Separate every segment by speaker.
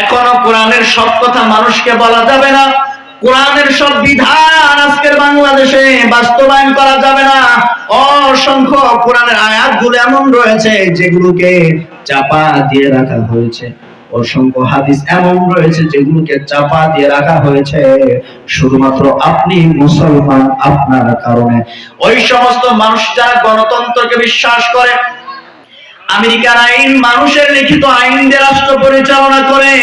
Speaker 1: এখনও কোরআনের সব কথা মানুষকে বলা যাবে না। কোরআনের সব বিধান আজকের বাংলাদেশে বাস্তবায়ন করা যাবে না। অসংখ্য কোরআনের আয়াতগুলো এমন রয়েছে যেগুলোকে চাপা দিয়ে রাখা হয়েছে। অসংখ্য হাদিস এমন রয়েছে যেগুলোকে চাপা দিয়ে রাখা হয়েছে। শুধুমাত্র আপনি মুসলমান আপনার কারণে। ওই সমস্ত মানুষ যারা গণতন্ত্রকে বিশ্বাস করে আমেরিকার আইন, মানুষের লিখিত আইন দিয়ে রাষ্ট্র পরিচালনা করে,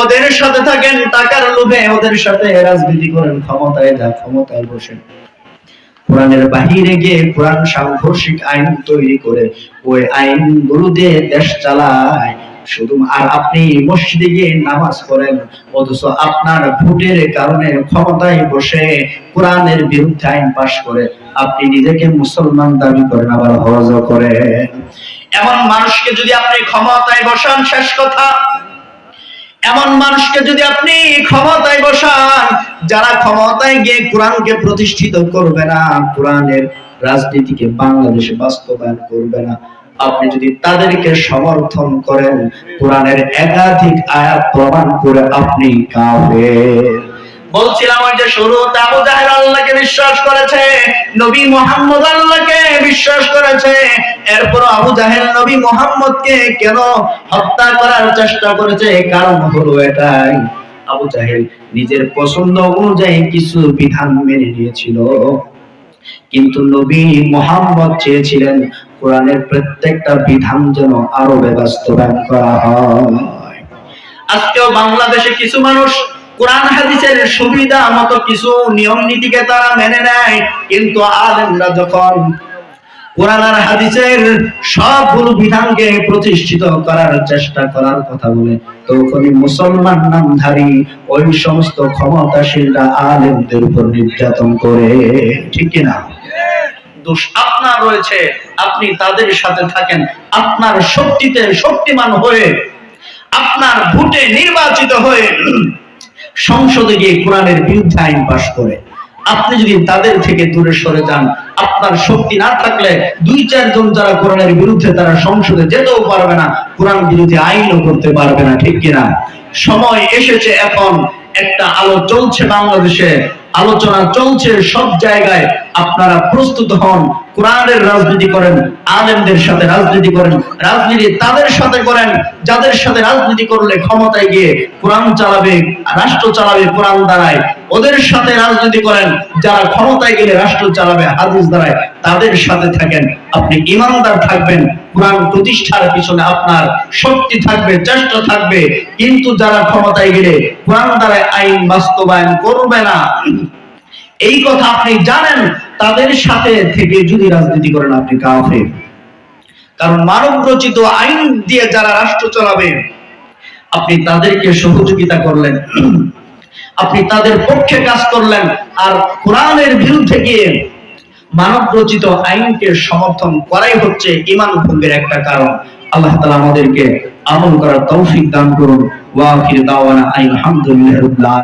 Speaker 1: ওদের সাথে থাকেন, টাকার লোভে ওদের সাথে রাজনীতি করেন, ক্ষমতায় যা, ক্ষমতায় বসেন। কোরআনের বাহিরে গিয়ে কোরআন সাংঘর্ষিক আইন তৈরি করে, ওই আইনগুলো দিয়ে দেশ চালায়। শুধু আর আপনি মসজিদে গিয়ে নামাজ পড়েন, অথচ আপনার ভোটের কারণে ক্ষমতায় বসে কোরআনের বিরুদ্ধে আইন পাশ করে। আপনি নিজেকে মুসলমান দাবি করেন, আবার হজ করেন। এমন মানুষকে যদি আপনি ক্ষমতায় বসান, শেষ কথা। এমন মানুষকে যদি আপনি ক্ষমতায় বসান, যারা ক্ষমতায় গিয়ে কোরআনকে প্রতিষ্ঠিত করবে না, কোরআনের রাজনীতিকে বাংলাদেশে বাস্তবায়ন করবে না, আপনি যদি তাদেরকে সমর্থন করেন, কোরআনের একাধিক আয়াত প্রমাণ করে আপনি কাফের। বলছিলাম যে শুরুতে আবু আল্লাহকে বিশ্বাস করেছে, নবী মোহাম্মদ আল্লাহকে বিশ্বাস করেছে। এরপর আবু জাহেল নবী মোহাম্মদকে কেন হত্যা করার চেষ্টা করেছে? কারণ হলো এটাই। আবু জাহেল নিজের পছন্দ অনুযায়ী কিছু বিধান মেনে নিয়েছিল। কিন্তু নবী মোহাম্মদ চেয়েছিলেন কোরআনের প্রত্যেকটা বিধান যেন আরবে বাস্তবায়ন করা হয়। আজকেও বাংলাদেশে কিছু মানুষ কোরআন, হাদিসের সুবিধা মতো কিছু নিয়ম নীতিকে তারা মেনে নেয়। কিন্তু আলেমরা যখন কোরআন আর হাদিসের বিধানকে প্রতিষ্ঠিত করার চেষ্টা করার কথা বলে, তখনই মুসলমান নামধারী ওই সমস্ত ক্ষমতাশীলরা আলেমদের উপর নির্যাতন করে। ঠিক দোষ আপনার রয়েছে, আপনি তাদের সাথে থাকেন। আপনার শক্তিতে শক্তিমান হয়ে, আপনার ভোটে নির্বাচিত হয়ে সংসদে গিয়ে কোরআনের বিরুদ্ধে আইন পাশ করে। আপনি যদি তাদের থেকে দূরে সরে যান, আপনার শক্তি না থাকলে দুই চারজন যারা কোরআনের বিরুদ্ধে তারা সংসদে যেতেও পারবে না, কোরআন বিরোধী আইনও করতে পারবে না, ঠিক কিনা? সময় এসেছে এখন, একটা আলো চলছে বাংলাদেশে। আলোচনা চলছে সব জায়গায়। আপনারা প্রস্তুত হন, কোরআনের রাজনীতি করেন, আলেমদের সাথে রাজনীতি করেন, রাজনীতি তাদের সাথে করেন, যাদের সাথে রাজনীতি করলে ক্ষমতায় গিয়ে কোরআন চালাবে, রাষ্ট্র চালাবে কোরআন দ্বারায়। ওদের সাথে রাজনীতি করেন, যারা ক্ষমতায় গেলে রাষ্ট্র চালাবে, হাদিস দ্বারায়, তাদের সাথে থাকেন। আপনি ইমানদার থাকবেন, কোরআন প্রতিষ্ঠার পিছনে আপনার শক্তি থাকবে, চেষ্টা থাকবে। কিন্তু যারা ক্ষমতায় গেলে কোরআন দ্বারায় আইন বাস্তবায়ন করবে না এই কথা আপনি জানেন, তাদের সাথে থেকে যদি রাজনীতি করেন আপনি কাফের। কারণ মানব রচিত আইন দিয়ে যারা রাষ্ট্র চালাবে, আপনি তাদেরকে সহযোগিতা করলেন, আপনি তাদের পক্ষে কাজ করলেন, আর কোরআনের বিরুদ্ধে গিয়ে মানব রচিত আইনকে সমর্থন করাই হচ্ছে ইমান ভঙ্গের একটা কারণ। আল্লাহ তালা আমাদেরকে আমল করার তৌফিক দান করুন। ওয়া আখির দাওয়ানা আলহামদুলিল্লাহ